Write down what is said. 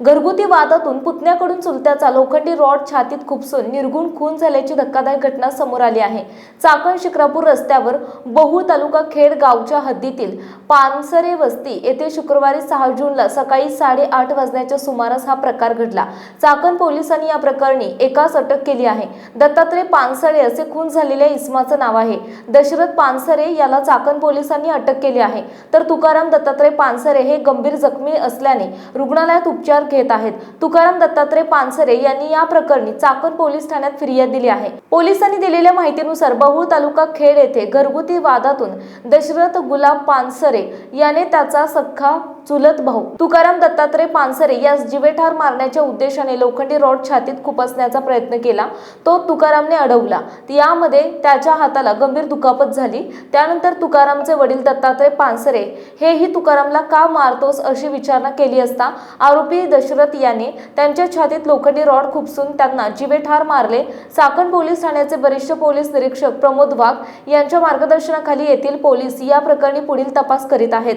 घरगुती वादातून पुतण्याकडून चुलत्याचा लोखंडी रॉड छातीत खुपसून निर्गुण खून झाल्याची धक्कादायक घटना समोर आली आहे. चाकण शिक्रापूर रस्त्यावर बहु तालुका खेड गावच्या हद्दीतील पानसरे वस्ती येथे शुक्रवारी सहा जूनला सकाळी साडेआठ वाजण्याच्या सुमारास हा प्रकार घडला. चाकण पोलिसांनी या प्रकरणी एकाच अटक केली आहे. दत्तात्रय पानसरे असे खून झालेल्या इस्माचं नाव आहे. दशरथ पानसरे याला चाकण पोलिसांनी अटक केली आहे. तर तुकाराम दत्तात्रय पानसरे हे गंभीर जखमी असल्याने रुग्णालयात उपचार घेत आहेत. तुकाराम दत्तात्रय पानसरे यांनी या प्रकरणी चाकण पोलीस ठाण्यात फिर्याद दिली आहे. पोलिसांनी दिलेल्या माहितीनुसार बहुळ तालुका खेड येथे घरगुती वादातून दशरथ गुलाब पानसरे याने त्याचा सख्खा चुलत भाऊ. तुकाराम दत्तात्रय पानसरे यास जिवेठार मारण्याच्या उद्देशाने लोखंडी रॉड छातीत खुपसण्याचा प्रयत्न केला. तो तुकारामने अडवला. यामध्ये त्याच्या हाताला गंभीर दुखापत झाली. त्यानंतर तुकारामचे वडील दत्तात्रय पानसरे हेही तुकारामला का मारतोस अशी विचारणा केली असता? आरोपी दशरथ याने त्यांच्या छातीत लोखंडी रॉड खुपसून त्यांना जिवेठार मारले. चाकण पोलीस ठाण्याचे वरिष्ठ पोलीस निरीक्षक प्रमोद वाघ यांच्या मार्गदर्शनाखाली येथील पोलीस या प्रकरणी पुढील तपास करीत आहेत.